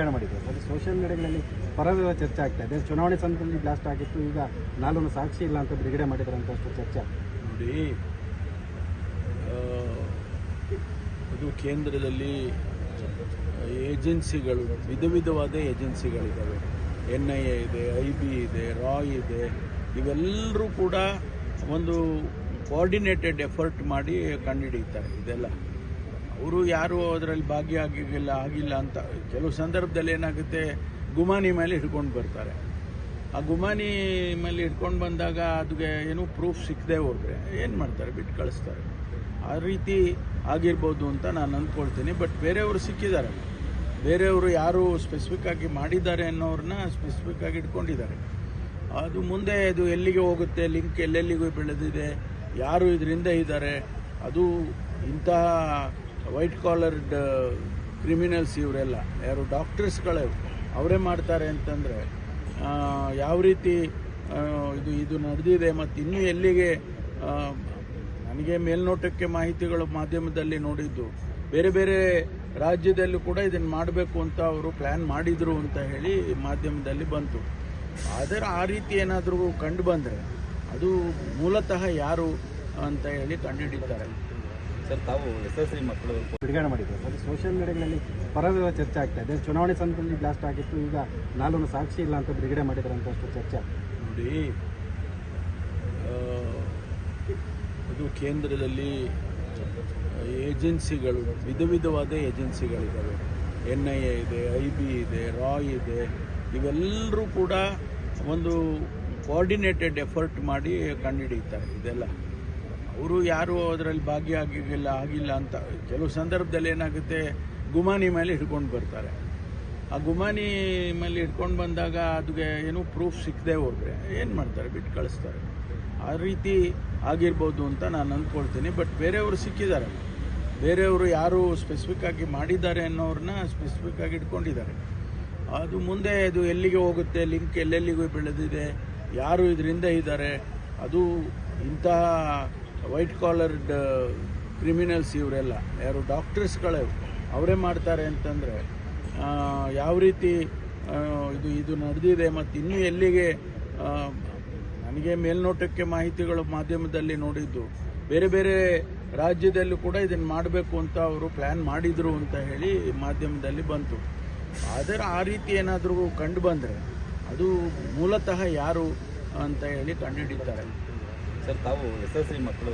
ಬಿಡುಗಡೆ ಮಾಡಿದೆ ಅದು ಸೋಷಿಯಲ್ ಮೀಡಿಯಾಗಳಲ್ಲಿ ಪರವಿರುವ ಚರ್ಚೆ ಆಗ್ತಾ ಇದೆ. ಚುನಾವಣೆ ಸಂದರ್ಭದಲ್ಲಿ ಬ್ಲಾಸ್ಟ್ ಆಗಿತ್ತು. ಈಗ ನಾಲ್ಕು ಸಾಕ್ಷಿ ಇಲ್ಲ ಅಂತ ಬಿಡುಗಡೆ ಮಾಡಿದ್ದಾರೆ ಅಂತ ಅಷ್ಟು ಚರ್ಚೆ. ನೋಡಿ ಇದು ಕೇಂದ್ರದಲ್ಲಿ ಏಜೆನ್ಸಿಗಳು ವಿಧ ವಿಧವಾದ ಏಜೆನ್ಸಿಗಳಿದ್ದಾವೆ ಎನ್ ಐ ಎ ಇದೆ ಐ ಬಿ ಇದೆ ರಾ ಇದೆ. ಇವೆಲ್ಲರೂ ಕೂಡ ಒಂದು ಕೋಆರ್ಡಿನೇಟೆಡ್ ಎಫರ್ಟ್ ಮಾಡಿ ಕಂಡುಹಿಡಿಯುತ್ತಾರೆ. ಇದೆಲ್ಲ. ಅವರು ಯಾರು ಅದರಲ್ಲಿ ಭಾಗಿಯಾಗಿಲ್ಲ, ಆಗಿಲ್ಲ ಅಂತ ಕೆಲವು ಸಂದರ್ಭದಲ್ಲಿ ಏನಾಗುತ್ತೆ, ಗುಮಾನಿ ಮೇಲೆ ಹಿಡ್ಕೊಂಡು ಬರ್ತಾರೆ. ಆ ಗುಮಾನಿ ಮೇಲೆ ಹಿಡ್ಕೊಂಡು ಬಂದಾಗ ಅದಕ್ಕೆ ಏನೂ ಪ್ರೂಫ್ ಸಿಕ್ಕದೆ ಹೋದರೆ ಏನು ಮಾಡ್ತಾರೆ, ಬಿಟ್ಟು ಕಳಿಸ್ತಾರೆ. ಆ ರೀತಿ ಆಗಿರ್ಬೋದು ಅಂತ ನಾನು ಅಂದ್ಕೊಳ್ತೀನಿ ಬಟ್ ಬೇರೆಯವರು ಸಿಕ್ಕಿದ್ದಾರೆ. ಬೇರೆಯವರು ಯಾರು ಸ್ಪೆಸಿಫಿಕ್ ಆಗಿ ಮಾಡಿದ್ದಾರೆ ಅನ್ನೋರನ್ನ ಸ್ಪೆಸಿಫಿಕ್ ಆಗಿ ಇಟ್ಕೊಂಡಿದ್ದಾರೆ. ಅದು ಮುಂದೆ ಅದು ಎಲ್ಲಿಗೆ ಹೋಗುತ್ತೆ ಲಿಂಕ್ ಎಲ್ಲೆಲ್ಲಿಗೂ ಬೆಳೆದಿದೆ, ಯಾರು ಇದರಿಂದ ಇದ್ದಾರೆ, ಅದು ಇಂತಹ ವೈಟ್ ಕಾಲರ್ಡ್ ಕ್ರಿಮಿನಲ್ಸ್ ಇವರೆಲ್ಲ, ಯಾರು ಡಾಕ್ಟರ್ಸ್ಗಳೇ ಅವರೇ ಮಾಡ್ತಾರೆ ಅಂತಂದರೆ ಯಾವ ರೀತಿ ಇದು ಇದು ನಡೆದಿದೆ ಮತ್ತು ಇನ್ನೂ ಎಲ್ಲಿಗೆ ನನಗೆ ಮೇಲ್ನೋಟಕ್ಕೆ ಮಾಹಿತಿಗಳು ಮಾಧ್ಯಮದಲ್ಲಿ ನೋಡಿದ್ದು, ಬೇರೆ ಬೇರೆ ರಾಜ್ಯದಲ್ಲೂ ಕೂಡ ಇದನ್ನು ಮಾಡಬೇಕು ಅಂತ ಅವರು ಪ್ಲ್ಯಾನ್ ಮಾಡಿದರು ಅಂತ ಹೇಳಿ ಮಾಧ್ಯಮದಲ್ಲಿ ಬಂತು. ಆದರೆ ಆ ರೀತಿ ಏನಾದರೂ ಕಂಡು ಬಂದರೆ, ಅದು ಮೂಲತಃ ಯಾರು ಅಂತ ಹೇಳಿ ಕಂಡುಹಿಡಿತಾರೆ ಸರ್ ತಾವು ಎಸ್ ಎಸ್ ಸಿ ಮಕ್ಕಳು ಬಿಡುಗಡೆ ಮಾಡಿದ್ದಾರೆ ಅದು ಸೋಷಿಯಲ್ ಮೀಡಿಯಾಗಳಲ್ಲಿ ಪರವಿರುವ ಚರ್ಚೆ ಆಗ್ತಾ ಇದೆ. ಚುನಾವಣೆ ಸಂದರ್ಭದಲ್ಲಿ ಬ್ಲಾಸ್ಟ್ ಆಗಿತ್ತು. ಈಗ ನಾನು ಸಾಕ್ಷಿ ಇಲ್ಲ ಅಂತ ಬಿಡುಗಡೆ ಮಾಡಿದ್ದಾರೆ ಅಂತ ಅಷ್ಟು ಚರ್ಚೆ ನೋಡಿ ಅದು ಇದು ಕೇಂದ್ರದಲ್ಲಿ ಏಜೆನ್ಸಿಗಳು ವಿಧ ವಿಧವಾದ ಏಜೆನ್ಸಿಗಳಿದ್ದಾವೆ ಎನ್ ಐ ಎ ಇದೆ ಐ ಬಿ ಇದೆ ರಾಯ್ ಇದೆ. ಇವೆಲ್ಲರೂ ಕೂಡ ಒಂದು ಕೋಆರ್ಡಿನೇಟೆಡ್ ಎಫರ್ಟ್ ಮಾಡಿ ಕಂಡುಹಿಡಿತಾರೆ ಇದೆಲ್ಲ. ಅವರು ಯಾರು ಅದರಲ್ಲಿ ಭಾಗಿಯಾಗಿಲ್ಲ ಆಗಿಲ್ಲ ಅಂತ. ಕೆಲವು ಸಂದರ್ಭದಲ್ಲಿ ಏನಾಗುತ್ತೆ, ಗುಮಾನಿ ಮೇಲೆ ಹಿಡ್ಕೊಂಡು ಬರ್ತಾರೆ. ಆ ಗುಮಾನಿ ಮೇಲೆ ಹಿಡ್ಕೊಂಡು ಬಂದಾಗ ಅದಕ್ಕೆ ಏನೂ ಪ್ರೂಫ್ ಸಿಕ್ಕದೆ ಹೋದರೆ ಏನು ಮಾಡ್ತಾರೆ, ಬಿಟ್ಟು ಕಳಿಸ್ತಾರೆ. ಆ ರೀತಿ ಆಗಿರ್ಬೋದು ಅಂತ ನಾನು ಅಂದ್ಕೊಳ್ತೀನಿ ಬಟ್ ಬೇರೆಯವರು ಸಿಕ್ಕಿದ್ದಾರೆ. ಬೇರೆಯವರು ಯಾರು ಸ್ಪೆಸಿಫಿಕ್ ಆಗಿ ಮಾಡಿದ್ದಾರೆ ಅನ್ನೋರನ್ನ ಸ್ಪೆಸಿಫಿಕ್ ಆಗಿ ಇಟ್ಕೊಂಡಿದ್ದಾರೆ. ಅದು ಮುಂದೆ ಇದು ಎಲ್ಲಿಗೆ ಹೋಗುತ್ತೆ ಲಿಂಕ್ ಎಲ್ಲೆಲ್ಲಿಗೂ ಬೆಳೆದಿದೆ, ಯಾರು ಇದರಿಂದ ಇದ್ದಾರೆ, ಅದು ಇಂತಹ ವೈಟ್ ಕಾಲರ್ಡ್ ಕ್ರಿಮಿನಲ್ಸ್ ಇವರೆಲ್ಲ, ಯಾರು ಡಾಕ್ಟರ್ಸ್ಗಳೇ ಅವರೇ ಮಾಡ್ತಾರೆ ಅಂತಂದರೆ ಯಾವ ರೀತಿ ಇದು ಇದು ನಡೆದಿದೆ ಮತ್ತು ಇನ್ನೂ ಎಲ್ಲಿಗೆ ನನಗೆ ಮೇಲ್ನೋಟಕ್ಕೆ ಮಾಹಿತಿಗಳು ಮಾಧ್ಯಮದಲ್ಲಿ ನೋಡಿದ್ದು, ಬೇರೆ ಬೇರೆ ರಾಜ್ಯದಲ್ಲೂ ಕೂಡ ಇದನ್ನು ಮಾಡಬೇಕು ಅಂತ ಅವರು ಪ್ಲ್ಯಾನ್ ಮಾಡಿದರು ಅಂತ ಹೇಳಿ ಮಾಧ್ಯಮದಲ್ಲಿ ಬಂತು. ಆದರೆ ಆ ರೀತಿ ಏನಾದರೂ ಕಂಡು ಬಂದರೆ, ಅದು ಮೂಲತಃ ಯಾರು ಅಂತ ಹೇಳಿ ಕಂಡುಹಿಡಿತಾರೆ. ಸರ್ ತಾವು ಎಸ್ ಎಸ್ ಸಿ ಮಕ್ಕಳು.